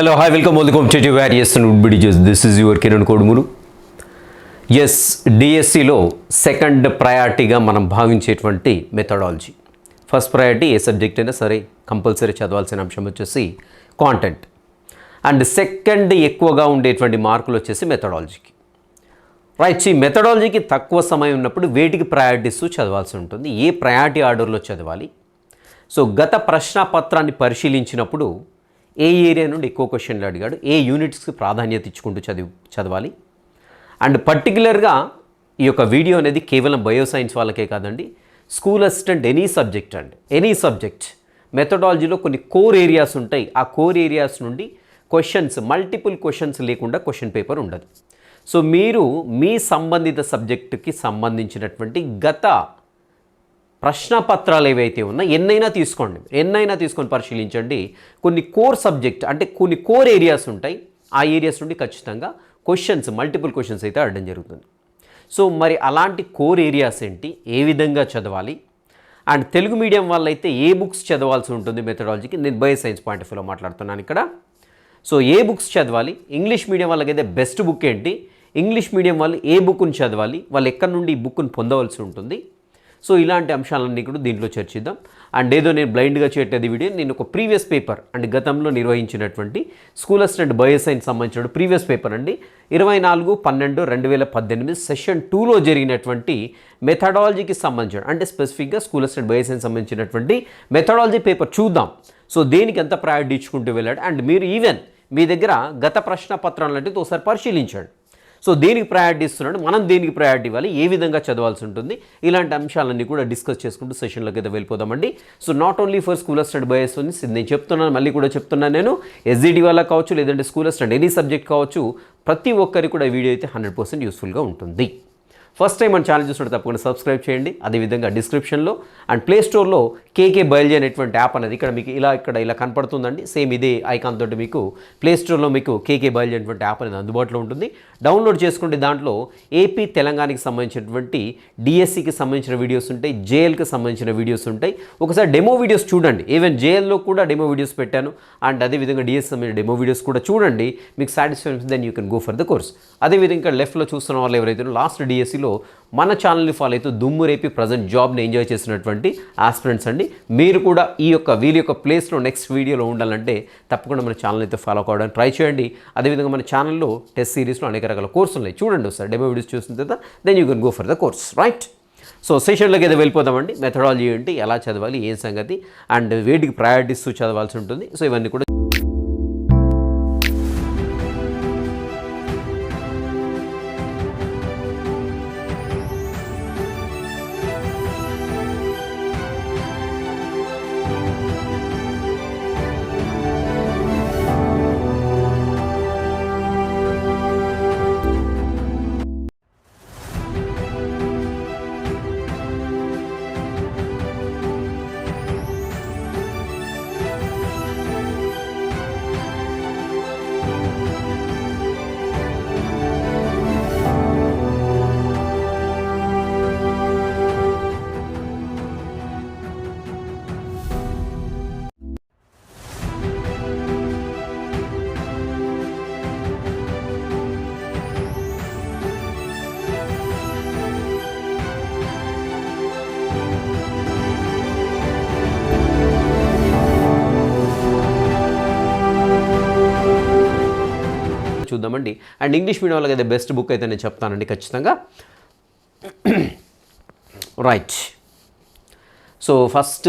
Hello hi welcome welcome to various బిడిజెస్ this is your Kiran Kodumuru yes డిఎస్సిలో second ప్రయారిటీగా మనం భావించేటువంటి methodology first priority ఏ subject అయినా సరే కంపల్సరీ చదవాల్సిన అంశం వచ్చేసి కాంటెంట్ అండ్ సెకండ్ ఎక్కువగా ఉండేటువంటి మార్కులు వచ్చేసి మెథడాలజీకి రైట్ ఈ మెథడాలజీకి తక్కువ సమయం ఉన్నప్పుడు వేటికి ప్రయారిటీస్ చదవాల్సి ఉంటుంది? ఏ ప్రయారిటీ ఆర్డర్లో చదవాలి? సో గత ప్రశ్నపత్రాన్ని పరిశీలించినప్పుడు ఏ ఏరియా నుండి ఎక్కువ క్వశ్చన్లు అడిగాడు? ఏ యూనిట్స్కి ప్రాధాన్యత ఇచ్చుకుంటూ చదివి చదవాలి? అండ్ పర్టికులర్గా ఈ యొక్క వీడియో అనేది కేవలం బయోసైన్స్ వాళ్ళకే కాదండి. స్కూల్ అసిస్టెంట్ ఎనీ సబ్జెక్ట్ అండి. Any subject. మెథడాలజీలో కొన్ని కోర్ ఏరియాస్ ఉంటాయి. ఆ కోర్ ఏరియాస్ నుండి క్వశ్చన్స్ మల్టిపుల్ క్వశ్చన్స్ లేకుండా క్వశ్చన్ పేపర్ ఉండదు. సో మీరు మీ సంబంధిత సబ్జెక్టుకి సంబంధించినటువంటి గత ప్రశ్న పత్రాలు ఏవైతే ఉన్నా ఎన్నైనా తీసుకోండి ఎన్నైనా తీసుకొని పరిశీలించండి. కొన్ని కోర్ సబ్జెక్ట్ అంటే కొన్ని కోర్ ఏరియాస్ ఉంటాయి. ఆ ఏరియాస్ నుండి ఖచ్చితంగా క్వశ్చన్స్ మల్టిపుల్ క్వశ్చన్స్ అయితే అడగడం జరుగుతుంది. సో మరి అలాంటి కోర్ ఏరియాస్ ఏంటి? ఏ విధంగా చదవాలి? అండ్ తెలుగు మీడియం వాళ్ళైతే ఏ బుక్స్ చదవాల్సి ఉంటుంది మెథడాలజీకి? నేను బయో సైన్స్ పాయింట్ ఆఫ్ వ్యూలో మాట్లాడుతున్నాను ఇక్కడ. సో ఏ బుక్స్ చదవాలి? ఇంగ్లీష్ మీడియం వాళ్ళకైతే బెస్ట్ బుక్ ఏంటి? ఇంగ్లీష్ మీడియం వాళ్ళు ఏ బుక్ను చదవాలి? వాళ్ళు ఎక్కడి నుండి ఈ బుక్ను పొందవలసి ఉంటుంది? సో ఇలాంటి అంశాలన్నీ కూడా దీంట్లో చర్చిద్దాం. అండ్ ఏదో నేను బ్లైండ్గా చేయట్లేదు వీడియో నేను ఒక ప్రీవియస్ పేపర్ అండ్ గతంలో నిర్వహించినటువంటి స్కూల్ అసిస్టెంట్ బయోసైన్స్ సంబంధించిన ప్రీవియస్ పేపర్ అండి. ఇరవై నాలుగు పన్నెండు రెండు వేల పద్దెనిమిది సెషన్ టూలో జరిగినటువంటి మెథడాలజీకి సంబంధించిన అంటే స్పెసిఫిక్గా స్కూల్ అసిస్టెంట్ బయోసైన్స్ సంబంధించినటువంటి మెథడాలజీ పేపర్ చూద్దాం. సో దేనికి ఎంత ప్రయారిటీ ఇచ్చుకుంటూ వెళ్ళాడు? అండ్ మీరు ఈవెన్ మీ దగ్గర గత ప్రశ్న పత్రాలు లాంటిది ఒకసారి పరిశీలించండి. సో దేనికి ప్రయారిటీ ఇస్తున్నాడు? మనం దేనికి ప్రయారిటీ ఇవ్వాలి? ఏ విధంగా చదవాల్సి ఉంటుంది? ఇలాంటి అంశాలన్నీ కూడా డిస్కస్ చేసుకుంటూ సెషన్లోకి అయితే వెళ్ళిపోదామండి. So not only for school study bias నేను చెప్తున్నాను మళ్ళీ కూడా చెప్తున్నాను నేను. ఎస్జీడీ వల్ల కావచ్చు లేదంటే స్కూల్ స్టడీ ఎనీ సబ్జెక్ట్ కావచ్చు ప్రతి ఒక్కరికి కూడా వీడియో అయితే హండ్రెడ్ పర్సెంట్ యూస్ఫుల్గా ఉంటుంది. ఫస్ట్ టైం మన ఛానల్ చూసినట్టు తప్పకుండా సబ్స్క్రైబ్ చేయండి. అదేవిధంగా డిస్క్రిప్షన్లో అండ్ ప్లే స్టోర్లో కేకే బయల్జీ అనేటువంటి యాప్ అనేది ఇక్కడ మీకు ఇలా ఇక్కడ ఇలా కనపడుతుందండి. సేమ్ ఇదే ఐకాన్ తోటి మీకు ప్లే స్టోర్లో మీకు కేకే బయల్జీ అనేటువంటి యాప్ అనేది అందుబాటులో ఉంటుంది. డౌన్లోడ్ చేసుకుంటే దాంట్లో ఏపీ తెలంగాణకి సంబంధించినటువంటి డిఎస్సికి సంబంధించిన వీడియోస్ ఉంటాయి. జేఎల్కి సంబంధించిన వీడియోస్ ఉంటాయి. ఒకసారి డెమో వీడియోస్ చూడండి. ఈవెన్ జేఎల్లో కూడా డెమో వీడియోస్ పెట్టాను. అండ్ అదేవిధంగా డిఎస్ సంబంధించిన డెమో వీడియోస్ కూడా చూడండి. మీకు satisfy then you can go for the course అదేవిధంగా లెఫ్ట్లో చూస్తున్న వాళ్ళు ఎవరైతే లాస్ట్ డిఎస్సిలో మన ఛానల్ని ఫాలో అయితే దుమ్ము రేపి ప్రజెంట్ జాబ్ని ఎంజాయ్ చేసినటువంటి ఆస్పిరెంట్స్ అండి. మీరు కూడా ఈ యొక్క వీరి యొక్క ప్లేస్లో నెక్స్ట్ వీడియోలో ఉండాలంటే తప్పకుండా మన ఛానల్ అయితే ఫాలో కావడానికి ట్రై చేయండి. అదేవిధంగా మన ఛానల్లో టెస్ట్ సిరీస్లో అనేక రకాల కోర్సులు ఉన్నాయి. చూడండి ఒకసారి డెమో వీడియోస్ చూసిన తర్వాత then you can go for the course right so సెషన్లోకి అయితే వెళ్ళిపోదామండి. మెథడాలజీ ఏంటి? ఎలా చదవాలి? ఏం సంగతి? అండ్ వేటికి ప్రయారిటీస్ చదవాల్సి ఉంటుంది? సో ఇవన్నీ కూడా చూద్దామండి. అండ్ ఇంగ్లీష్ మీడియం వాళ్ళకి అయితే బెస్ట్ బుక్ అయితే నేను చెప్తానండి ఖచ్చితంగా. రైట్ సో ఫస్ట్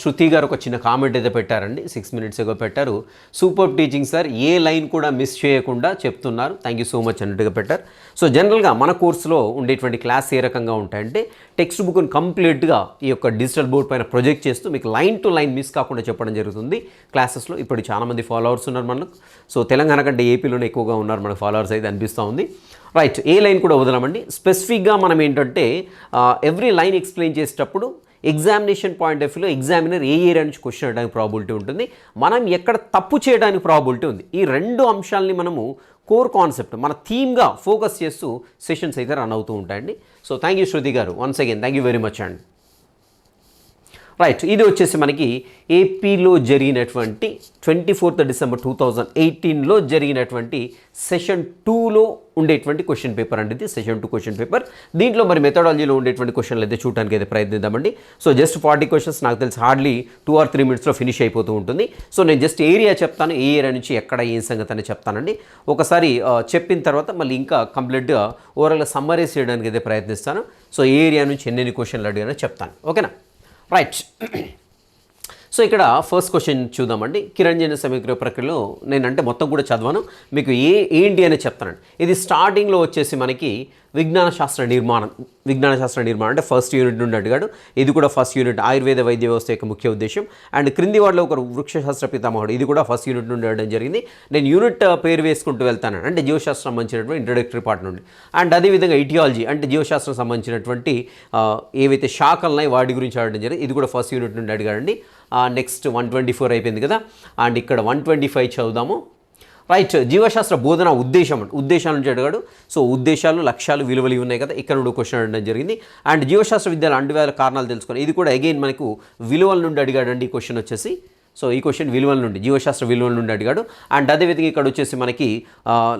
శృతి గారు ఒక చిన్న కామెంట్ అయితే పెట్టారండి. సిక్స్ మినిట్స్ ఏదో పెట్టారు. సూపర్ టీచింగ్ సార్ ఏ లైన్ కూడా మిస్ చేయకుండా చెప్తున్నారు. థ్యాంక్ యూ సో మచ్ అన్నట్టుగా పెట్టారు. సో జనరల్గా మన కోర్సులో ఉండేటువంటి క్లాస్ ఏ రకంగా ఉంటాయంటే టెక్స్ట్ బుక్ని కంప్లీట్గా ఈ యొక్క డిజిటల్ బోర్డ్ పైన ప్రొజెక్ట్ చేస్తూ మీకు లైన్ టు లైన్ మిస్ కాకుండా చెప్పడం జరుగుతుంది. క్లాసెస్లో ఇప్పుడు చాలామంది ఫాలోవర్స్ ఉన్నారు మనకు. సో తెలంగాణ కంటే ఏపీలోనే ఎక్కువగా ఉన్నారు మనకు ఫాలోవర్స్ అయితే అనిపిస్తూ ఉంది. రైట్ ఏ లైన్ కూడా వదలమండి. స్పెసిఫిక్గా మనం ఏంటంటే ఎవ్రీ లైన్ ఎక్స్ప్లెయిన్ చేసేటప్పుడు ఎగ్జామినేషన్ పాయింట్ ఆఫ్ వ్యూలో ఎగ్జామినర్ ఏ ఏరియా నుంచి క్వశ్చన్ అడడానికి ప్రాబిలిటీ ఉంటుంది. మనం ఎక్కడ తప్పు చేయడానికి ప్రాబిలిటీ ఉంది. ఈ రెండు అంశాలని మనము కోర్ కాన్సెప్ట్ మన థీమ్గా ఫోకస్ చేస్తూ సెషన్స్ అయితే రన్ అవుతూ ఉంటాయండి. సో థ్యాంక్ యూ శృతి గారు. Once again thank you very much అండి రైట్ ఇది వచ్చేసి మనకి ఏపీలో జరిగినటువంటి twenty fourth December two thousand ఎయిటీన్లో జరిగినటువంటి సెషన్ టూలో ఉండేటువంటి క్వశ్చన్ పేపర్ అండి ఇది. సెషన్ టూ క్వశ్చన్ పేపర్ దీంట్లో మరి మెథడాలజీలో ఉండేటువంటి క్వశ్చన్లు అయితే చూడడానికి అయితే ప్రయత్నిద్దామండి. సో జస్ట్ ఫార్టీ క్వశ్చన్స్ నాకు తెలిసి హార్డ్లీ టూ ఆర్ త్రీ మినిట్స్లో ఫినిష్ అయిపోతూ ఉంటుంది. సో నేను జస్ట్ ఏరియా చెప్తాను. ఏ ఏరియా నుంచి ఎక్కడ ఏం సంగతి అని చెప్తానండి. ఒకసారి చెప్పిన తర్వాత మళ్ళీ ఇంకా కంప్లీట్గా ఓవరాల్గా సమ్మరైజ్ చేయడానికి అయితే ప్రయత్నిస్తాను. సో ఏ ఏరియా నుంచి ఎన్నెన్ని క్వశ్చన్లు అడిగానో చెప్తాను. ఓకేనా రైట్ సో ఇక్కడ ఫస్ట్ క్వశ్చన్ చూద్దామండి. కిరంజన సమీకరణ ప్రక్రియలో నేనంటే మొత్తం కూడా చదవను. మీకు ఏ ఏంటి అని చెప్తానండి. ఇది స్టార్టింగ్లో వచ్చేసి మనకి విజ్ఞాన శాస్త్ర నిర్మాణం విజ్ఞాన శాస్త్ర నిర్మాణం అంటే ఫస్ట్ యూనిట్ నుండి అడిగాడు. ఇది కూడా ఫస్ట్ యూనిట్ ఆయుర్వేద వైద్య వ్యవస్థ యొక్క ముఖ్య ఉద్దేశం. అండ్ క్రింది వాటిలో ఒక వృక్షశాస్త్ర పితామహుడు. ఇది కూడా ఫస్ట్ యూనిట్ నుండి అడగడం జరిగింది. నేను యూనిట్ uh, పేరు వేసుకుంటూ వెళ్తాను అంటే జీవశాస్త్రం సంబంధించినటువంటి ఇంట్రడక్టరీ పార్ట్ నుండి. అండ్ అదేవిధంగా ఇటియాలజీ అంటే జీవశాస్త్రం సంబంధించినటువంటి uh, ఏవైతే శాఖలున్నాయి వాటి గురించి అడగడం జరిగింది. ఇది కూడా ఫస్ట్ యూనిట్ నుండి అడిగాడండి. నెక్స్ట్ వన్ ట్వంటీ ఫోర్ అయిపోయింది కదా? అండ్ ఇక్కడ వన్ ట్వంటీ ఫైవ్ చదువుదాము. రైట్ జీవశాస్త్ర బోధన ఉద్దేశం ఉద్దేశాల నుంచి అడిగాడు. సో ఉద్దేశాలు లక్ష్యాలు విలువలు ఉన్నాయి కదా? ఇక్కడ నుండి క్వశ్చన్ అడగడం జరిగింది. అండ్ జీవశాస్త్ర విద్యలో అంటువ్యాధుల కారణాలు తెలుసుకొని ఇది కూడా అగైన్ మనకు విలువల నుండి అడిగాడండి ఈ క్వశ్చన్ వచ్చేసి. సో ఈ క్వశ్చన్ విలువల నుండి జీవశాస్త్ర విలువల నుండి అడిగాడు. అండ్ అదేవిధంగా ఇక్కడ వచ్చేసి మనకి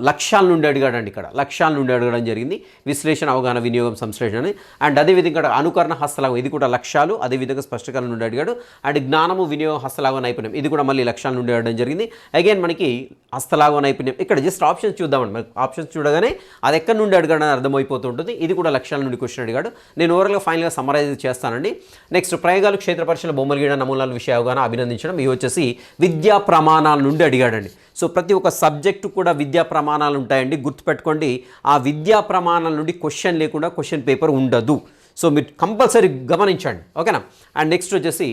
లక్ష్యాల నుండి అడిగాడండి ఇక్కడ. లక్ష్యాల నుండి అడగడం జరిగింది. విశ్లేషణ అవగాహన వినియోగం సంశ్లేషణ అని. అండ్ అదేవిధంగా ఇక్కడ అనుకరణ హస్తలాగం ఇది కూడా లక్ష్యాలు. అదేవిధంగా స్పష్టకరణ నుండి అడిగాడు. అండ్ జ్ఞానము వినియోగ హస్తలాగ నైపుణ్యం ఇది కూడా మళ్ళీ లక్ష్యాల నుండి అడగడం జరిగింది. అగైన్ మనకి హస్తలాగ నైపుణ్యం ఇక్కడ జస్ట్ ఆప్షన్స్ చూద్దామండి. మనకి ఆప్షన్స్ చూడగానే అది ఎక్కడి నుండి అడగడానికి అర్థమైపోతుంటుంది. ఇది కూడా లక్ష్యాల నుండి క్వశ్చన్ అడిగాడు. నేను ఓవరాల్గా ఫైనల్గా సమరైజ్ చేస్తానండి. నెక్స్ట్ ప్రయోగాలు క్షేత్ర పరీక్షల బొమ్మలు గీయడం నమూనాల విషయ అవగాహన అభినందించడం వచ్చేసి విద్యా ప్రమాణాల నుండి అడిగాడండి. సో ప్రతి ఒక్క సబ్జెక్టు కూడా విద్యా ప్రమాణాలు ఉంటాయండి. గుర్తుపెట్టుకోండి ఆ విద్యా ప్రమాణాల నుండి క్వశ్చన్ లేకుండా క్వశ్చన్ పేపర్ ఉండదు. సో మీరు కంపల్సరీ గమనించండి. ఓకేనా? అండ్ నెక్స్ట్ వచ్చేసి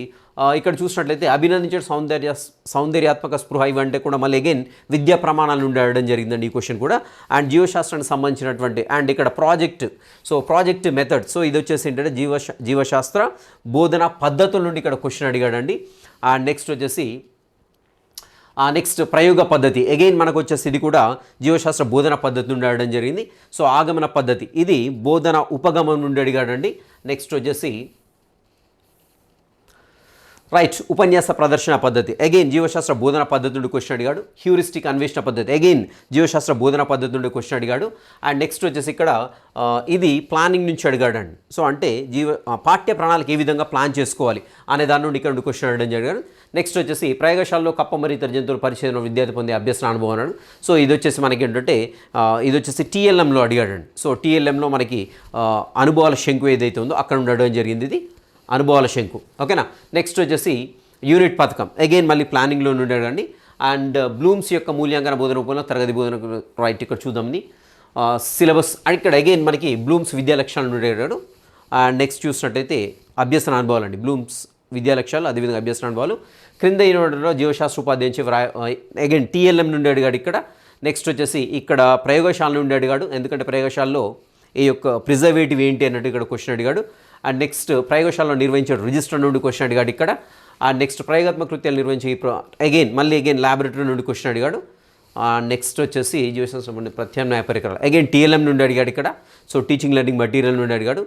ఇక్కడ చూసినట్లయితే అభినందించడం సౌందర్య సౌందర్యాత్మక స్పృహ ఇవంటే కూడా. మళ్ళీ అగైన్ విద్యా ప్రమాణాలు ఉండడం జరిగిందండి ఈ క్వశ్చన్ కూడా. అండ్ జీవశాస్త్రానికి సంబంధించినటువంటి అండ్ ఇక్కడ project so project method so ఇది వచ్చేసి ఏంటంటే జీవశా జీవశాస్త్ర బోధన పద్ధతుల నుండి ఇక్కడ క్వశ్చన్ అడిగాడండి. నెక్స్ట్ వచ్చేసి నెక్స్ట్ ప్రయోగ పద్ధతి. అగైన్ మనకు వచ్చేసి ఇది కూడా జీవశాస్త్ర బోధన పద్ధతి నుండి అడగడం జరిగింది. సో ఆగమన పద్ధతి. ఇది బోధన ఉపగమం నుండి అడిగాడండి. నెక్స్ట్ వచ్చేసి రైట్ ఉపన్యాస ప్రదర్శన పద్ధతి. అగైన్ జీవశాస్త్ర బోధన పద్ధతి నుండి క్వశ్చన్ అడిగాడు. హ్యూరిస్టిక్ అన్వేషణ పద్ధతి. అగైన్ జీవశాస్త్ర బోధన పద్ధతి నుండి క్వశ్చన్ అడిగాడు. అండ్ నెక్స్ట్ వచ్చేసి ఇక్కడ ఇది ప్లానింగ్ నుంచి అడిగాడండి. సో అంటే జీవ పాఠ్య ప్రణాళిక ఏ విధంగా ప్లాన్ చేసుకోవాలి అనే దాని నుండి ఇక్కడ నుండి క్వశ్చన్ అడగడం జరిగాడు. నెక్స్ట్ వచ్చేసి ప్రయోగశాలలో కప్ప మరియు ఇతర జంతువుల పరిశోధన విద్యార్థి పొందే అభ్యసన అనుభవం అన్నాడు. సో ఇది వచ్చేసి మనకి ఏంటంటే ఇది వచ్చేసి టీఎల్ఎంలో అడిగాడండి. సో టీఎల్ఎంలో మనకి అనుభవాల శంకు ఏదైతే ఉందో అక్కడ నుండి అడగడం జరిగింది ఇది. అనుభవాల శంకు. ఓకేనా? నెక్స్ట్ వచ్చేసి యూనిట్ పథకం. అగైన్ మళ్ళీ ప్లానింగ్లో నుండి అండ్ బ్లూమ్స్ యొక్క మూల్యాంకన బోధన రూపంలో తరగతి బోధన రైట్ ఇక్కడ చూద్దామని సిలబస్ uh, ఇక్కడ అగైన్ మనకి బ్లూమ్స్ విద్యా లక్ష్యాలు ఉండేటాడు అండ్ నెక్స్ట్ చూసినట్టయితే అభ్యసన అనుభవాలు అండి. బ్లూమ్స్ విద్యా లక్ష్యాలు అదేవిధంగా అభ్యసన అనుభవాలు. క్రింద యూనిట్లో జీవశాస్త్ర ఉపాధ్యాయుంచి వ్రాయ uh, అగైన్ టీఎల్ఎం నుండి అడిగాడు ఇక్కడ. నెక్స్ట్ వచ్చేసి ఇక్కడ ప్రయోగశాల నుండి అడిగాడు. ఎందుకంటే ప్రయోగశాలలో ఈ యొక్క ప్రిజర్వేటివ్ ఏంటి అన్నట్టు ఇక్కడ క్వశ్చన్ అడిగాడు. అండ్ నెక్స్ట్ ప్రయోగశాలలో నిర్వహించాడు రిజిస్టర్ నుండి క్వశ్చన్ అడిగాడు ఇక్కడ. ఆ నెక్స్ట్ ప్రయోగాత్మక కృత్యాలు నిర్వహించే అగైన్ మళ్ళీ అగైన్ ల్యాబొరేటరీ నుండి క్వశ్చన్ అడిగాడు. నెక్స్ట్ వచ్చేసి ఎడ్యుకేషన్ సంబంధించిన ప్రత్యామ్నాయ పరికరాలు. అగైన్ టీఎల్ఎం నుండి అడిగాడు ఇక్కడ. సో టీచింగ్ లెర్నింగ్ మెటీరియల్ నుండి అడిగాడు.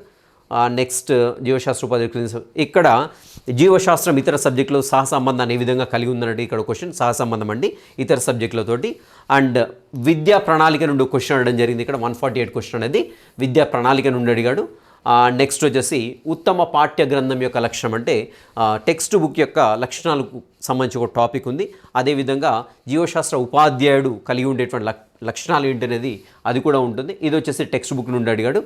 నెక్స్ట్ జీవశాస్త్ర ఉపాధి ఇక్కడ జీవశాస్త్రం ఇతర సబ్జెక్టులు సహసంబంధాన్ని ఏ విధంగా కలిగి ఉందన్నట్టు ఇక్కడ క్వశ్చన్ సహసంబంధం అండి. ఇతర సబ్జెక్టులతోటి అండ్ విద్యా ప్రణాళిక నుండి క్వశ్చన్ అడగడం జరిగింది ఇక్కడ. వన్ ఫార్టీ ఎయిట్ క్వశ్చన్ అనేది విద్యా ప్రణాళిక నుండి అడిగాడు. నెక్స్ట్ వచ్చేసి ఉత్తమ పాఠ్య గ్రంథం యొక్క లక్షణం అంటే టెక్స్ట్ బుక్ యొక్క లక్షణాలకు సంబంధించి ఒక టాపిక్ ఉంది. అదేవిధంగా జీవశాస్త్ర ఉపాధ్యాయుడు కలిగి ఉండేటువంటి లక్ లక్షణాలు ఏంటనేది అది కూడా ఉంటుంది. ఇది వచ్చేసి టెక్స్ట్ బుక్ నుండి అడిగాడు.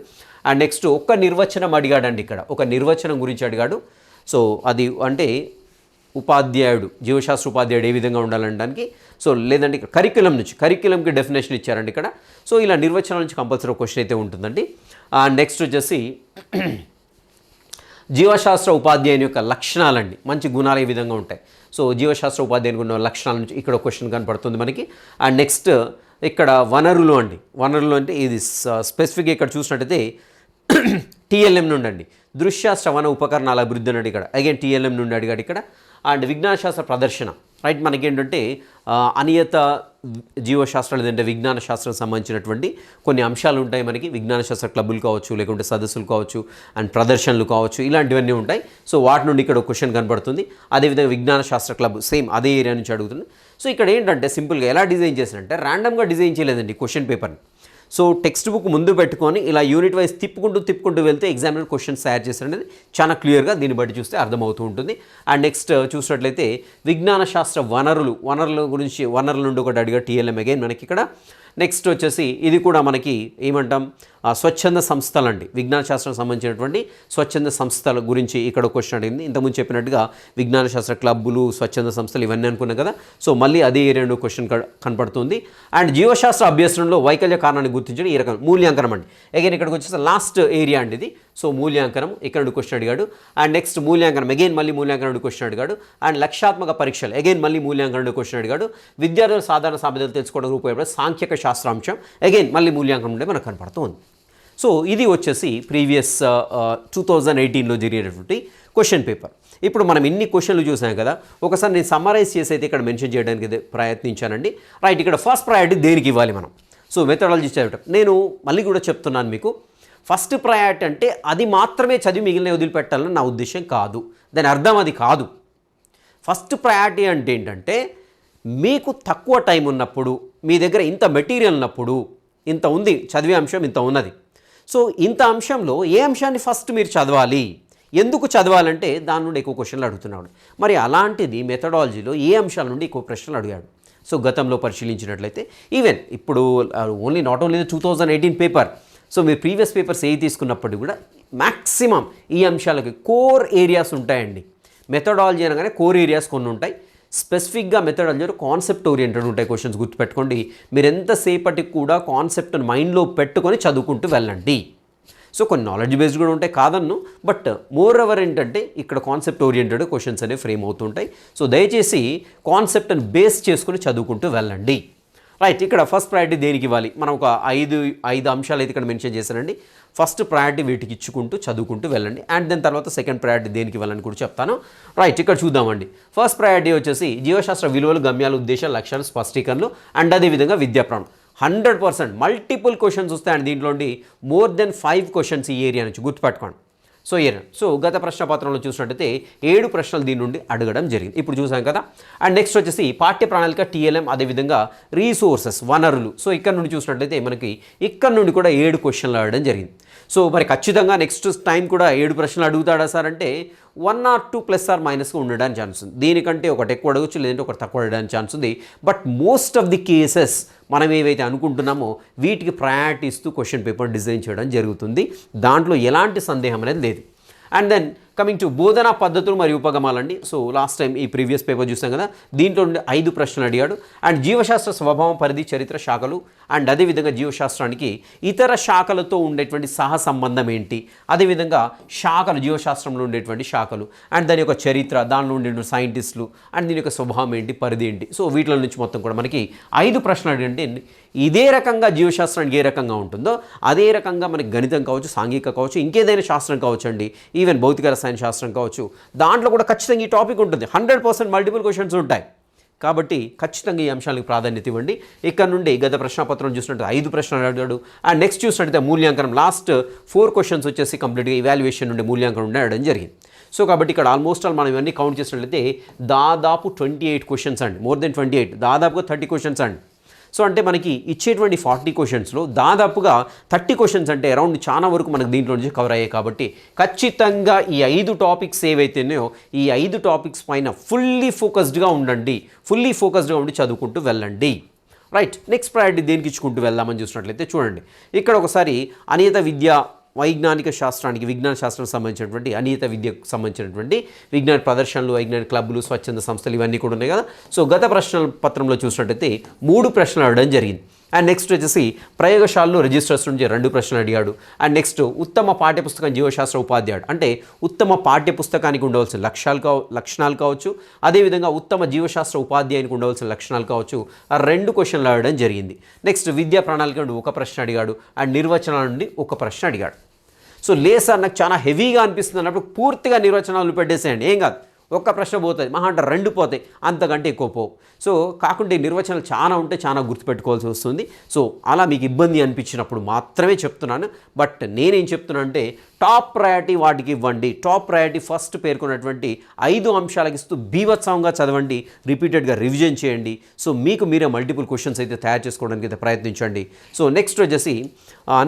అండ్ నెక్స్ట్ ఒక్క నిర్వచనం అడిగాడండి ఇక్కడ. ఒక నిర్వచనం గురించి అడిగాడు. సో అది అంటే ఉపాధ్యాయుడు జీవశాస్త్ర ఉపాధ్యాయుడు ఏ విధంగా ఉండాలనడానికి సో లేదంటే ఇక్కడ కరికులం నుంచి కరికులంకి డెఫినేషన్ ఇచ్చారండి ఇక్కడ. సో ఇలా నిర్వచనాల నుంచి కంపల్సరీ క్వశ్చన్ అయితే ఉంటుందండి. నెక్స్ట్ వచ్చేసి జీవశాస్త్ర ఉపాధ్యాయుని యొక్క లక్షణాలండి. మంచి గుణాలు ఏ విధంగా ఉంటాయి. సో జీవశాస్త్ర ఉపాధ్యాయునికి ఉన్న లక్షణాల నుంచి ఇక్కడ క్వశ్చన్ కనపడుతుంది మనకి. అండ్ నెక్స్ట్ ఇక్కడ వనరులు అండి. వనరులు అంటే ఇది స్పెసిఫిక్ ఇక్కడ చూసినట్టయితే టీఎల్ఎం నుండి అండి. దృశ్య శ్రవణ ఉపకరణాల అభివృద్ధి అన్నాడు ఇక్కడ అగైన్ టీఎల్ఎం నుండి అడిగాడు ఇక్కడ. అండ్ విజ్ఞానశాస్త్ర ప్రదర్శన. రైట్ మనకేంటంటే అనియత జీవశాస్త్రం లేదంటే విజ్ఞాన శాస్త్రం సంబంధించినటువంటి కొన్ని అంశాలు ఉంటాయి మనకి. విజ్ఞాన శాస్త్ర క్లబ్బులు కావచ్చు లేకుంటే సదస్సులు కావచ్చు అండ్ ప్రదర్శనలు కావచ్చు ఇలాంటివన్నీ ఉంటాయి. సో వాటి నుండి ఇక్కడ ఒక క్వశ్చన్ కనబడుతుంది. అదేవిధంగా విజ్ఞాన శాస్త్ర క్లబ్ సేమ్ అదే ఏరియా నుంచి అడుగుతుంది. సో ఇక్కడ ఏంటంటే సింపుల్గా ఎలా డిజైన్ చేశారంటే ర్యాండమ్గా డిజైన్ చేయలేదండి క్వశ్చన్ పేపర్ని. సో టెక్స్ట్ బుక్ ముందు పెట్టుకొని ఇలా యూనిట్ వైజ్ తిప్పుకుంటూ తిప్పుకుంటూ వెళ్తే ఎగ్జామినర్ క్వశ్చన్స్ తయారు చేశారనేది చాలా క్లియర్గా దీన్ని బట్టి చూస్తే అర్థమవుతూ ఉంటుంది. అండ్ నెక్స్ట్ uh, చూసినట్లయితే విజ్ఞాన శాస్త్ర వనరులు వనరుల గురించి వనరుల నుండి ఒకటి అడిగా టీఎల్ఎం అగైన్ మనకి ఇక్కడ. నెక్స్ట్ వచ్చేసి ఇది కూడా మనకి ఏమంటాం? స్వచ్ఛంద సంస్థలు అండి. విజ్ఞాన శాస్త్రం సంబంధించినటువంటి స్వచ్ఛంద సంస్థల గురించి ఇక్కడ క్వశ్చన్ అడిగింది. ఇంతకుముందు చెప్పినట్టుగా విజ్ఞాన శాస్త్ర క్లబ్బులు స్వచ్ఛంద సంస్థలు ఇవన్నీ అనుకున్నాం కదా. సో మళ్ళీ అదే ఏరియా క్వశ్చన్ కనపడుతుంది. అండ్ జీవశాస్త్ర అభ్యసనంలో వైకల్య కారణాన్ని గుర్తించడం ఈ రకం మూల్యాంకనం అండి. అగైన్ ఇక్కడికి వచ్చేసి లాస్ట్ ఏరియా అండి ఇది. సో మూల్యాంకనం ఇక్కడ నుండి క్వశ్చన్ అడిగాడు. అండ్ నెక్స్ట్ మూల్యాంకనం అగైన్ మళ్ళీ మూల్యాంకనం నుండి క్వశ్చన్ అడిగాడు. అండ్ లక్షాత్మక పరీక్షలు అగైన్ మళ్ళీ మూల్యాంకనం నుండి క్వశ్చన్ అడిగాడు. విద్యార్థుల సాధారణ సామెతలు తెలుసుకోవడానికి ఉపయోగపడే సాంఖ్యక శాస్త్రాంశం. అగైన్ మళ్ళీ మూల్యాంకనం నుండి మనకు కనపడుతుంది. సో ఇది వచ్చేసి ప్రీవియస్ టూ థౌజండ్ ఎయిటీన్లో జరిగినటువంటి క్వశ్చన్ పేపర్ ఇప్పుడు మనం ఎన్ని క్వశ్చన్లు చూసాం కదా ఒకసారి నేను సమ్మరైజ్ చేసి అయితే ఇక్కడ మెన్షన్ చేయడానికి ప్రయత్నించానండి. రైట్ ఇక్కడ ఫస్ట్ ప్రయారిటీ దేనికి ఇవ్వాలి మనం? సో మెథడాలజీ చదవటం నేను మళ్ళీ కూడా చెప్తున్నాను మీకు. ఫస్ట్ ప్రయారిటీ అంటే అది మాత్రమే చదివి మిగిలిన వదిలిపెట్టాలని నా ఉద్దేశం కాదు. దాని అర్థం అది కాదు. ఫస్ట్ ప్రయారిటీ అంటే ఏంటంటే మీకు తక్కువ టైం ఉన్నప్పుడు మీ దగ్గర ఇంత మెటీరియల్ ఉన్నప్పుడు ఇంత ఉంది చదివే అంశం ఇంత ఉన్నది. సో ఇంత అంశంలో ఏ అంశాన్ని ఫస్ట్ మీరు చదవాలి? ఎందుకు చదవాలంటే దాని నుండి ఎక్కువ క్వశ్చన్లు అడుగుతున్నాడు. మరి అలాంటిది మెథడాలజీలో ఏ అంశాల నుండి ఎక్కువ ప్రశ్నలు అడిగాడు? సో గతంలో పరిశీలించినట్లయితే ఈవెన్ ఇప్పుడు only not only two thousand eighteen paper so మీరు ప్రీవియస్ పేపర్స్ ఏ తీసుకున్నప్పటికీ కూడా మ్యాక్సిమం ఈ అంశాలకి కోర్ ఏరియాస్ ఉంటాయండి. మెథడాలజీ అనగానే కోర్ ఏరియాస్ కొన్ని ఉంటాయి. స్పెసిఫిక్గా మెథడాలజీ కాన్సెప్ట్ ఓరియంటెడ్ ఉంటాయి క్వశ్చన్స్ గుర్తుపెట్టుకోండి. మీరు ఎంతసేపటికి కూడా కాన్సెప్ట్ని మైండ్లో పెట్టుకొని చదువుకుంటూ వెళ్ళండి. సో కొన్ని నాలెడ్జ్ బేస్డ్ కూడా ఉంటాయి కాదన్ను. బట్ మోర్ ఎవర్ ఏంటంటే ఇక్కడ కాన్సెప్ట్ ఓరియంటెడ్ క్వశ్చన్స్ అనేవి ఫ్రేమ్ అవుతుంటాయి. సో దయచేసి కాన్సెప్ట్ని బేస్ చేసుకుని చదువుకుంటూ వెళ్ళండి. రైట్ ఇక్కడ ఫస్ట్ ప్రయారిటీ దేనికి ఇవ్వాలి? మనం ఒక ఐదు ఐదు అంశాలు అయితే ఇక్కడ మెన్షన్ చేశానండి. ఫస్ట్ ప్రయారిటీ వీటికి ఇచ్చుకుంటూ చదువుకుంటూ వెళ్ళండి. అండ్ దాని తర్వాత సెకండ్ ప్రయారిటీ దేనికి ఇవ్వాలని కూడా చెప్తాను. రైట్ ఇక్కడ చూద్దామండి. ఫస్ట్ ప్రయారిటీ వచ్చేసి జీవశాస్త్ర విలువలు గమ్యాలు ఉద్దేశాలు లక్ష్యాలు స్పష్టీకరణలు అండ్ అదేవిధంగా విద్యా ప్రాణం హండ్రెడ్ పర్సెంట్ మల్టిపుల్ క్వశ్చన్స్ వస్తాయండి దీంట్లోండి మోర్ దెన్ ఫైవ్ క్వశ్చన్స్ ఈ ఏరియా నుంచి గుర్తుపెట్టుకోండి. సో ఇయర్ సో గత ప్రశ్న పత్రంలో చూసినట్టయితే ఏడు ప్రశ్నలు దీని నుండి అడగడం జరిగింది. ఇప్పుడు చూసాం కదా. అండ్ నెక్స్ట్ వచ్చేసి పాఠ్య ప్రణాళిక టీఎల్ఎం అదేవిధంగా రీసోర్సెస్ వనరులు. సో ఇక్కడ నుండి చూసినట్టయితే మనకి ఇక్కడ నుండి కూడా ఏడు క్వశ్చన్లు అడగడం జరిగింది. సో మరి ఖచ్చితంగా నెక్స్ట్ టైం కూడా ఏడు ప్రశ్నలు అడుగుతాడా సార్ అంటే one or two plus or మైనస్గా ఉండడానికి ఛాన్స్ ఉంది. దీనికంటే ఒకటి ఎక్కువ అడగచ్చు లేదంటే ఒకటి తక్కువ అడగడానికి ఛాన్స్ ఉంది. But most of the cases మనం ఏవైతే అనుకుంటున్నామో వీటికి ప్రయారిటీ ఇస్తూ క్వశ్చన్ పేపర్ డిజైన్ చేయడం జరుగుతుంది. దాంట్లో ఎలాంటి సందేహం అనేది లేదు. అండ్ దెన్ కమింగ్ టు బోధనా పద్ధతులు మరియు ఉపగమాలండి సో లాస్ట్ టైం ఈ ప్రీవియస్ పేపర్ చూసాం కదా దీంట్లో నుండి ఐదు ప్రశ్నలు అడిగాడు. అండ్ జీవశాస్త్ర స్వభావం పరిధి చరిత్ర శాఖలు అండ్ అదేవిధంగా జీవశాస్త్రానికి ఇతర శాఖలతో ఉండేటువంటి సహ సంబంధం ఏంటి? అదేవిధంగా శాఖలు జీవశాస్త్రంలో ఉండేటువంటి శాఖలు అండ్ దాని యొక్క చరిత్ర దానిలో ఉండే సైంటిస్టులు అండ్ దీని యొక్క స్వభావం ఏంటి పరిధి ఏంటి? సో వీటిలో నుంచి మొత్తం కూడా మనకి ఐదు ప్రశ్నలు అడిగంటే ఇదే రకంగా జీవశాస్త్రానికి ఏ రకంగా ఉంటుందో అదే రకంగా మనకి గణితం కావచ్చు సాంఘిక కావచ్చు ఇంకేదైనా శాస్త్రం కావచ్చు అండి ఈవెన్ భౌతిక రసాయన శాస్త్రం కావచ్చు. దాంట్లో కూడా ఖచ్చితంగా ఈ టాపిక్ ఉంటుంది. హండ్రెడ్ పర్సెంట్ మల్టిపుల్ క్వశ్చన్స్ ఉంటాయి. కాబట్టి ఖచ్చితంగా ఈ అంశాలకు ప్రాధాన్యత ఇవ్వండి. ఇక్కడ నుండి గత ప్రశ్నపత్రం చూసినట్టు ఐదు ప్రశ్నలు అడిగాడు. అండ్ నెక్స్ట్ చూసినట్టయితే మూల్యాంకనం లాస్ట్ ఫోర్ క్వశ్చన్స్ వచ్చేసి కంప్లీట్గా ఇవాల్యుయేషన్ నుండి మూల్యాంకనం నుండి అడగడం జరిగింది. సో కాబట్టి ఇక్కడ ఆల్మోస్ట్ ఆల్ మనం ఇవన్నీ కౌంట్ చేసినట్లయితే దాదాపు ట్వంటీ ఎయిట్ క్వశ్చన్స్ అండి. మోర్ దెన్ ట్వంటీ ఎయిట్ దాదాపుగా థర్టీ క్వశ్చన్స్ అండి. సో అంటే మనకి ఇచ్చేటువంటి ఫార్టీ క్వశ్చన్స్లో దాదాపుగా థర్టీ క్వశ్చన్స్ అంటే అరౌండ్ చాలా వరకు మనకు దీంట్లో నుంచి కవర్ అయ్యాయి కాబట్టి ఖచ్చితంగా ఈ ఐదు టాపిక్స్ ఏవైతేనేయో ఈ ఐదు టాపిక్స్ పైన ఫుల్లీ ఫోకస్డ్గా ఉండండి. ఫుల్లీ ఫోకస్డ్గా ఉండి చదువుకుంటూ వెళ్ళండి. రైట్ నెక్స్ట్ ప్రయారిటీ దేనికి ఇచ్చుకుంటూ వెళ్దామని చూసినట్లయితే చూడండి. ఇక్కడ ఒకసారి అనియత విద్య వైజ్ఞానిక శాస్త్రానికి విజ్ఞాన శాస్త్రం సంబంధించినటువంటి అనియత విద్యకు సంబంధించినటువంటి విజ్ఞాన ప్రదర్శనలు వైజ్ఞానిక క్లబ్లు స్వచ్ఛంద సంస్థలు ఇవన్నీ కూడా ఉన్నాయి కదా. సో గత ప్రశ్నల పత్రంలో చూసినట్టయితే మూడు ప్రశ్నలు అడగడం జరిగింది. అండ్ నెక్స్ట్ వచ్చేసి ప్రయోగశాలలో రిజిస్టర్స్ నుంచి రెండు ప్రశ్నలు అడిగాడు. అండ్ నెక్స్ట్ ఉత్తమ పాఠ్యపుస్తకం జీవశాస్త్ర ఉపాధ్యాయుడు. అంటే ఉత్తమ పాఠ్యపుస్తకానికి ఉండవలసిన లక్ష్యాలు కావ లక్షణాలు కావచ్చు అదేవిధంగా ఉత్తమ జీవశాస్త్ర ఉపాధ్యాయునికి ఉండవలసిన లక్షణాలు కావచ్చు ఆ రెండు క్వశ్చన్లు అడగడం జరిగింది. నెక్స్ట్ విద్యా ప్రణాళిక నుండి ఒక ప్రశ్న అడిగాడు. అండ్ నిర్వచనాల నుండి ఒక ప్రశ్న అడిగాడు. సో లే సార్ నాకు చాలా హెవీగా అనిపిస్తుంది అన్నప్పుడు పూర్తిగా నిర్వచనాలు పెట్టేసేయండి. ఏం కాదు. ఒక్క ప్రశ్న పోతుంది మహా అంటే రెండు పోతాయి. అంతకంటే ఎక్కువ పోవు. సో కాకుండా ఈ నిర్వచనాలు చాలా ఉంటే చాలా గుర్తుపెట్టుకోవాల్సి వస్తుంది. సో అలా మీకు ఇబ్బంది అనిపించినప్పుడు మాత్రమే చెప్తున్నాను. బట్ నేనేం చెప్తున్నా అంటే టాప్ ప్రయారిటీ వాటికి ఇవ్వండి. టాప్ ప్రయారిటీ ఫస్ట్ పేర్కొన్నటువంటి ఐదు అంశాలకు ఇస్తూ బీభత్సంగా చదవండి. రిపీటెడ్గా రివిజన్ చేయండి. సో మీకు మీరే మల్టిపుల్ క్వశ్చన్స్ అయితే తయారు చేసుకోవడానికి అయితే ప్రయత్నించండి. సో నెక్స్ట్ వచ్చేసి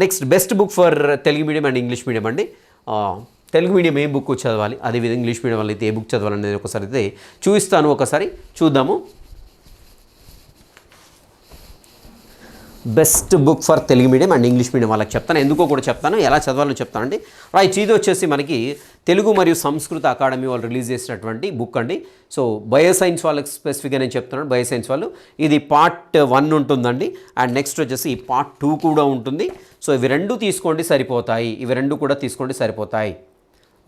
next best book for Telugu medium and English medium అండి. తెలుగు మీడియం ఏ బుక్ చదవాలి? అదేవిధంగా ఇంగ్లీష్ మీడియం వాళ్ళు అయితే ఏ బుక్ చదవాలి అనేది ఒకసారి అయితే చూపిస్తాను ఒకసారి. చూద్దాము. Best book for Telugu medium and English medium వాళ్ళకి చెప్తాను. ఎందుకో కూడా చెప్తాను. ఎలా చదవాలో చెప్తానండి రైట్ ఇది వచ్చేసి మనకి తెలుగు మరియు సంస్కృత అకాడమీ వాళ్ళు రిలీజ్ చేసినటువంటి బుక్ అండి. సో బయో సైన్స్ వాళ్ళకి స్పెసిఫిక్గా నేను చెప్తున్నాను. బయో సైన్స్ వాళ్ళు. ఇది పార్ట్ వన్ ఉంటుందండి. అండ్ నెక్స్ట్ వచ్చేసి పార్ట్ టూ కూడా ఉంటుంది. సో ఇవి రెండు తీసుకోండి సరిపోతాయి. ఇవి రెండు కూడా తీసుకోండి సరిపోతాయి.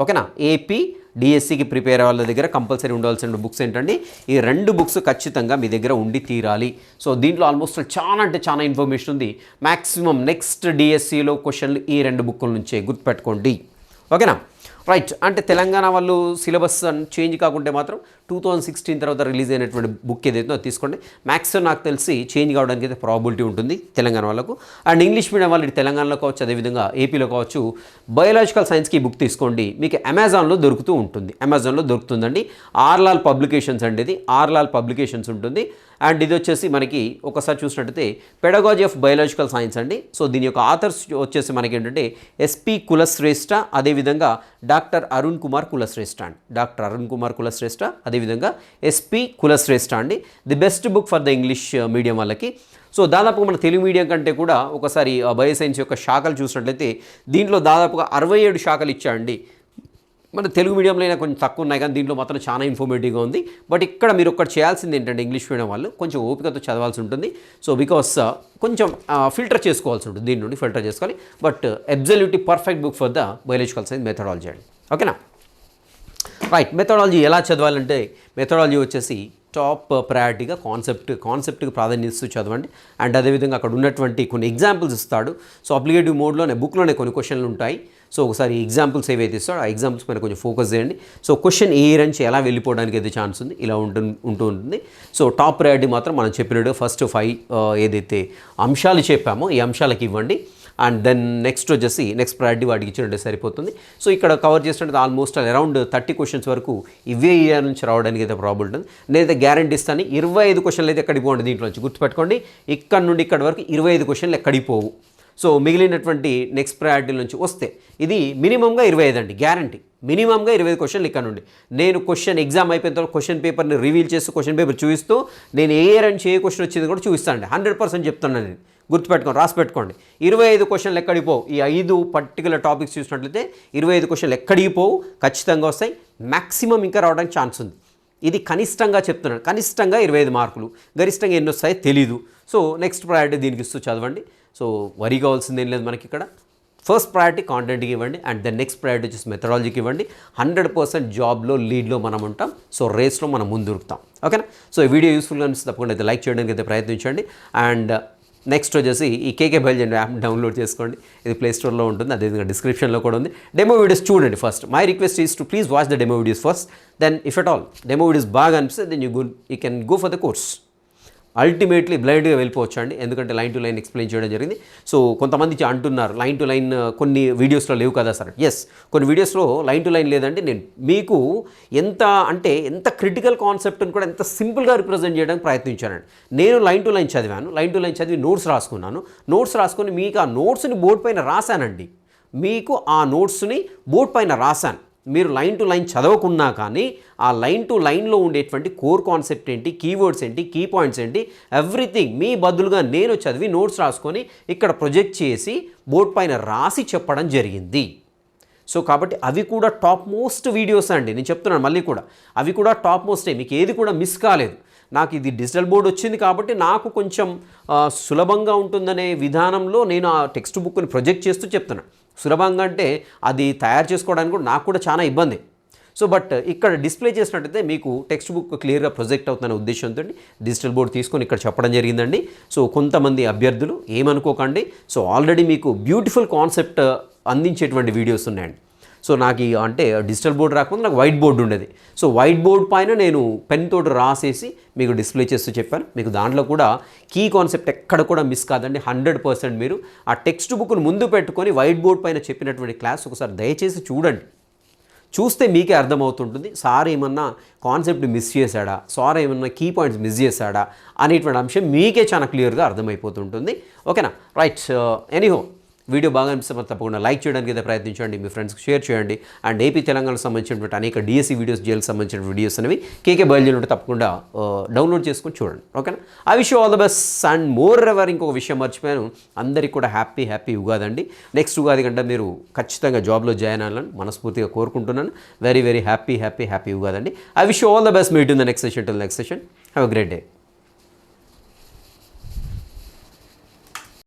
ఓకేనా? ఏపీ డిఎస్సికి ప్రిపేర్ వాళ్ళ దగ్గర. కంపల్సరీ ఉండాల్సిన బుక్స్ ఏంటండి? ఈ రెండు బుక్స్ ఖచ్చితంగా మీ దగ్గర ఉండి తీరాలి. సో దీంట్లో ఆల్మోస్ట్ చాలా అంటే చాలా ఇన్ఫర్మేషన్ ఉంది. మ్యాక్సిమం నెక్స్ట్ డిఎస్సిలో క్వశ్చన్లు ఈ రెండు బుక్కుల నుంచే గుర్తుపెట్టుకోండి. ఓకేనా? రైట్ అంటే తెలంగాణ వాళ్ళు సిలబస్ చేంజ్ కాకుంటే మాత్రం టూ థౌజండ్ సిక్స్టీన్ తర్వాత రిలీజ్ అయినటువంటి బుక్ ఏదైతే అది తీసుకోండి. మ్యాక్సిమం నాకు తెలిసి చేంజ్ కావడానికి అయితే ప్రాబిలిటీ ఉంటుంది తెలంగాణ వాళ్ళకు. అండ్ ఇంగ్లీష్ మీడియం వాళ్ళు తెలంగాణలో కావచ్చు అదేవిధంగా ఏపీలో కావచ్చు బయోలాజికల్ సైన్స్కి ఈ బుక్ తీసుకోండి. మీకు అమెజాన్లో దొరుకుతూ ఉంటుంది. అమెజాన్లో దొరుకుతుందండి. ఆర్లాల్ పబ్లికేషన్స్ అండి ఇది. ఆర్లాల్ పబ్లికేషన్స్ ఉంటుంది. అండ్ ఇది వచ్చేసి మనకి ఒకసారి చూసినట్టయితే పెడగాజీ ఆఫ్ బయోలాజికల్ సైన్స్ అండి. సో దీని యొక్క ఆథర్స్ వచ్చేసి మనకి ఏంటంటే ఎస్పి కులశ్రేష్ఠ అదేవిధంగా డాక్టర్ అరుణ్ కుమార్ కులశ్రేష్ఠ అండి. డాక్టర్ అరుణ్ కుమార్ కులశ్రేష్ఠ అదేవిధంగా ఎస్పి కులశ్రేష్ఠ అండి. The best book for the English medium వాళ్ళకి. సో దాదాపుగా మన తెలుగు మీడియం కంటే కూడా ఒకసారి బయో సైన్స్ యొక్క శాఖలు చూసినట్లయితే దీంట్లో దాదాపుగా అరవై ఏడు శాఖలు ఇచ్చాయండి. మన తెలుగు మీడియంలో అయినా కొంచెం తక్కువ ఉన్నాయి కానీ దీంట్లో మాత్రం చాలా ఇన్ఫర్మేటివ్గా ఉంది. బట్ ఇక్కడ మీరు ఒక్కటి చేయాల్సింది ఏంటంటే ఇంగ్లీష్ మీడియం వాళ్ళు కొంచెం ఓపికతో చదవాల్సి ఉంటుంది. సో బికాస్ uh, కొంచెం uh, ఫిల్టర్ చేసుకోవాల్సి ఉంటుంది. దీని నుండి ఫిల్టర్ చేసుకోవాలి. But absolutely perfect book for the biological science methodology అండి. ఓకేనా రైట్ మెథడాలజీ ఎలా చదవాలంటే మెథడాలజీ వచ్చేసి టాప్ ప్రయారిటీగా కాన్సెప్ట్ కాన్సెప్ట్కి ప్రాధాన్యత ఇస్తూ చదవండి. అండ్ అదేవిధంగా అక్కడ ఉన్నటువంటి కొన్ని ఎగ్జాంపుల్స్ ఇస్తాడు. సో అప్లికేటివ్ మోడ్లోనే బుక్లోనే కొన్ని క్వశ్చన్లు ఉంటాయి. సో ఒకసారి ఎగ్జాంపుల్స్ ఏవైతే ఇస్తాడో ఆ ఎగ్జాంపుల్స్ పైన కొంచెం ఫోకస్ చేయండి. సో క్వశ్చన్ ఏ నుంచి ఎలా వెళ్ళిపోవడానికి అయితే ఛాన్స్ ఉంది. ఇలా ఉంటు ఉంటూ ఉంటుంది. సో టాప్ ప్రయారిటీ మాత్రం మనం చెప్పినట్టు ఫస్ట్ ఫైవ్ uh, ఏదైతే అంశాలు చెప్పామో ఈ అంశాలకి ఇవ్వండి. అండ్ దెన్ నెక్స్ట్ వచ్చేసి నెక్స్ట్ ప్రయారిటీ వాటికి ఇచ్చినట్టే సరిపోతుంది. సో ఇక్కడ కవర్ చేసినట్టు ఆల్మోస్ట్ అరౌండ్ థర్టీ క్వశ్చన్స్ వరకు ఇవే ఇయర్ నుంచి రావడానికి అయితే ప్రాబ్లం ఉంటుంది. నేనైతే గ్యారంటీ ఇస్తాను ఇరవై ఐదు క్వశ్చన్లు అయితే ఎక్కడికి పోండి దీంట్లో నుంచి గుర్తుపెట్టుకోండి. ఇక్కడ నుండి ఇక్కడ వరకు ఇరవై ఐదు క్వశ్చన్లు ఎక్కడికి పోవు. సో మిగిలినటువంటి నెక్స్ట్ ప్రయారిటీ నుంచి వస్తే ఇది మినిమంగా ఇరవై ఐదు అండి గ్యారంటీ మినిమంగా ఇరవై ఐదు క్వశ్చన్లు ఇక్కడ నుండి నేను క్వశ్చన్ ఎగ్జామ్ అయిపోయిన తర్వాత క్వశ్చన్ పేపర్ని రివీల్ చేస్తూ క్వశ్చన్ పేపర్ చూపిస్తూ నేను ఏ ఇయర్ ఏ క్వశ్చన్ వచ్చింది కూడా చూపిస్తాను హండ్రెడ్ పర్సెంట్ చెప్తున్నాను నేను. గుర్తుపెట్టుకోండి రాసి పెట్టుకోండి. ఇరవై ఐదు క్వశ్చన్లు ఎక్కడిపోవు ఈ ఐదు పర్టికులర్ టాపిక్స్ చూసినట్లయితే ఇరవై ఐదు క్వశ్చన్లు ఎక్కడికి పోవు? ఖచ్చితంగా వస్తాయి. మ్యాక్సిమం ఇంకా రావడానికి ఛాన్స్ ఉంది. ఇది కనిష్టంగా చెప్తున్నాను. కనిష్టంగా ఇరవై ఐదు మార్కులు. గరిష్టంగా ఎన్ని వస్తాయో తెలీదు. సో నెక్స్ట్ ప్రయారిటీ దీనికి ఇస్తూ చదవండి. సో వరిగా కావాల్సింది ఏం లేదు మనకి ఇక్కడ. ఫస్ట్ ప్రయారిటీ కాంటెంట్కి ఇవ్వండి అండ్ దెన్ నెక్స్ట్ ప్రయారిటీ వచ్చేసి మెథడాలజీకి ఇవ్వండి. హండ్రెడ్ పర్సెంట్ జాబ్లో లీడ్లో మనం ఉంటాం. సో రేస్లో మనం ముందురుకుతాం. ఓకేనా సో ఈ వీడియో యూస్ఫుల్గా అనిపిస్తే తప్పకుండా అయితే లైక్ చేయడానికి అయితే ప్రయత్నించండి. అండ్ నెక్స్ట్ వచ్చేసి ఈ కేకే బయలుదేరి యాప్ డౌన్లోడ్ చేసుకోండి. ఇది ప్లే స్టోర్లో ఉంటుంది. అదేవిధంగా డిస్క్రిప్షన్లో కూడా ఉంది. డెమో వీడియోస్ చూడండి first my request is to please watch the demo videos first then if at all demo videos బాగా అనిపిస్తే then you good you can go for the course ultimately బ్లైండ్గా వెళ్ళిపోవచ్చు అండి ఎందుకంటే లైన్ టు లైన్ ఎక్స్ప్లెయిన్ చేయడం జరిగింది. So కొంతమంది అంటున్నారు లైన్ టు లైన్ కొన్ని వీడియోస్లో లేవు కదా సార్? ఎస్ కొన్ని వీడియోస్లో లైన్ టు లైన్ లేదంటే నేను మీకు ఎంత అంటే ఎంత క్రిటికల్ కాన్సెప్ట్ని కూడా ఎంత సింపుల్గా రిప్రజెంట్ చేయడానికి ప్రయత్నించానండి. నేను లైన్ టు లైన్ చదివాను. లైన్ టు లైన్ చదివి నోట్స్ రాసుకున్నాను. నోట్స్ రాసుకొని మీకు ఆ నోట్స్ని బోర్డు పైన రాశానండి. మీకు ఆ నోట్స్ని బోర్డు పైన రాశాను. మీరు లైన్ టు లైన్ చదవకున్నా కానీ ఆ లైన్ టు లైన్లో ఉండేటువంటి కోర్ కాన్సెప్ట్ ఏంటి కీవర్డ్స్ ఏంటి కీ పాయింట్స్ ఏంటి ఎవ్రీథింగ్ మీ బదులుగా నేను చదివి నోట్స్ రాసుకొని ఇక్కడ ప్రొజెక్ట్ చేసి బోర్డ్ పైన రాసి చెప్పడం జరిగింది. సో కాబట్టి అవి కూడా టాప్ మోస్ట్ వీడియోస్ అండి. నేను చెప్తున్నాను మళ్ళీ కూడా. అవి కూడా టాప్ మోస్టే మీకు ఏది కూడా మిస్ కాలేదు. నాకు ఇది డిజిటల్ బోర్డ్ వచ్చింది కాబట్టి నాకు కొంచెం సులభంగా ఉంటుందనే విధానంలో నేను ఆ టెక్స్ట్ బుక్ని ప్రొజెక్ట్ చేస్తూ చెప్తున్నాను. సులభంగా అంటే అది తయారు చేసుకోవడానికి కూడా నాకు కూడా చాలా ఇబ్బంది. సో బట్ ఇక్కడ డిస్ప్లే చేసినట్టయితే మీకు టెక్స్ట్ బుక్ క్లియర్గా ప్రొజెక్ట్ అవుతున్న ఉద్దేశంతో డిజిటల్ బోర్డ్ తీసుకొని ఇక్కడ చెప్పడం జరిగిందండి. సో కొంతమంది అభ్యర్థులు ఏమనుకోకండి. సో ఆల్రెడీ మీకు బ్యూటిఫుల్ కాన్సెప్ట్ అందించేటువంటి వీడియోస్ ఉన్నాయండి. సో నాకు అంటే డిజిటల్ బోర్డు రాకపోతే నాకు వైట్ బోర్డు ఉండేది. సో వైట్ బోర్డ్ పైన నేను పెన్ తోటి రాసేసి మీకు డిస్ప్లే చేస్తూ చెప్పాను. మీకు దాంట్లో కూడా కీ కాన్సెప్ట్ ఎక్కడ కూడా మిస్ కాదండి. హండ్రెడ్ పర్సెంట్ మీరు ఆ టెక్స్ట్ బుక్ను ముందు పెట్టుకొని వైట్ బోర్డ్ పైన చెప్పినటువంటి క్లాస్ ఒకసారి దయచేసి చూడండి. చూస్తే మీకే అర్థమవుతుంటుంది. సార్ ఏమన్నా కాన్సెప్ట్ మిస్ చేశాడా? సార్ ఏమన్నా కీ పాయింట్స్ మిస్ చేశాడా? అనేటువంటి అంశం మీకే చాలా క్లియర్గా అర్థమైపోతుంటుంది. ఓకేనా? రైట్ ఎనీహో వీడియో బాగా అనిపిస్తే తప్పకుండా లైక్ చేయడానికి అయితే ప్రయత్నించండి మీ ఫ్రెండ్స్కి షేర్ చేయండి. అండ్ ఏపీ తెలంగాణకు సంబంధించినటువంటి అనేక డిఎస్సి వీడియోస్ జైలు సంబంధించిన వీడియోస్ అనేవి కేకే బయలుదేరి ఉంటే తప్పకుండా డౌన్లోడ్ చేసుకొని చూడండి. ఓకేనా I wish all the best and moreover ఇంకొక విషయం మర్చిపోయాను. అందరికీ కూడా హ్యాపీ హ్యాపీ ఉగాది అండి. నెక్స్ట్ ఉగాది కంటే మీరు ఖచ్చితంగా జాబ్లో జాయిన్ అవ్వాలని మనస్ఫూర్తిగా కోరుకుంటున్నాను. Very very happy happy happy Ugadi అండి. I wish all the best meet in the next session till next session have a great day